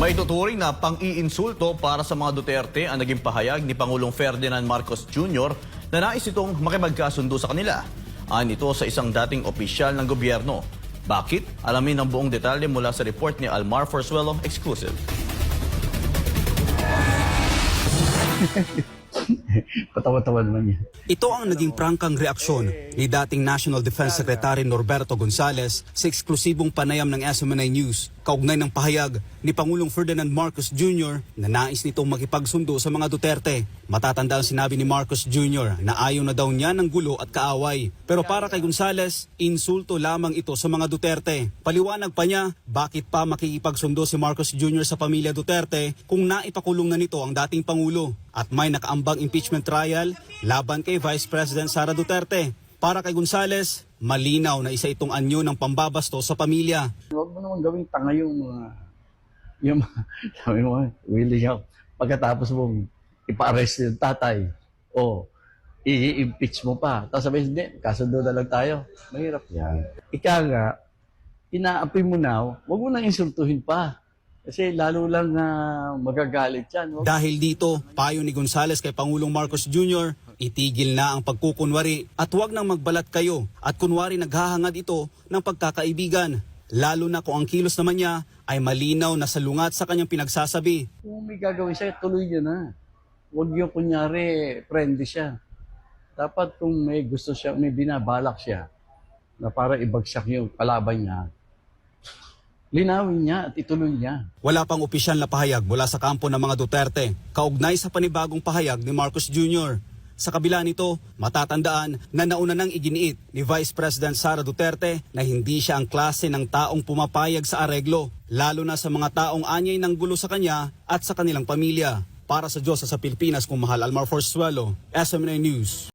May tuturing na pang-iinsulto para sa mga Duterte ang naging pahayag ni Pangulong Ferdinand Marcos Jr. na nais itong makipagkasundo sa kanila. Ayon ito sa isang dating opisyal ng gobyerno. Bakit? Alamin ang buong detalye mula sa report ni Almar Forsuelo exclusive. Patawa-tawa naman yan. Ito ang naging prangkang reaksyon ni dating National Defense Secretary Norberto Gonzales sa eksklusibong panayam ng SMNI News kaugnay ng pahayag ni Pangulong Ferdinand Marcos Jr. na nais nitong makipagsundo sa mga Duterte. Matatandaan sinabi ni Marcos Jr. na ayaw na daw niya ng gulo at kaaway. Pero para kay Gonzales, insulto lamang ito sa mga Duterte. Paliwanag pa niya bakit pa makikipagsundo si Marcos Jr. sa pamilya Duterte kung naipakulong na nito ang dating Pangulo at may nakaambang impeachment trial laban kay Vice President Sara Duterte. Para kay Gonzales, malinaw na isa itong anyo ng pambabasto sa pamilya. Huwag mo naman gawing tanga yung mga, yung sabi mo, willing. Pagkatapos mong ipa-arrest yung tatay, o i-impeach mo pa. Tapos sabi, hindi, kasundo na lang tayo. Mahirap yan. Ika nga, inaapi mo na, huwag mo nang insultuhin pa. Kasi lalo lang na magagalit yan. Huwag Dahil dito, payo ni Gonzales kay Pangulong Marcos Jr., itigil na ang pagkukunwari at huwag nang magbalat kayo at kunwari naghahangad ito ng pagkakaibigan. Lalo na kung ang kilos naman niya ay malinaw na salungat sa kanyang pinagsasabi. Kung may gagawin siya, tuloy niya na. Huwag yung kunyari, friendly siya. Dapat kung may gusto siya, may binabalak siya, na para ibagsak yung kalaban niya, linawin niya at ituloy niya. Wala pang opisyal na pahayag mula sa kampo ng mga Duterte, kaugnay sa panibagong pahayag ni Marcos Jr. Sa kabila nito, matatandaan na nauna nang iginiit ni Vice President Sara Duterte na hindi siya ang klase ng taong pumapayag sa areglo, lalo na sa mga taong anyay ng gulo sa kanya at sa kanilang pamilya. Para sa Diyos sa Pilipinas kung mahal Almar Forzuelo, SMNA News.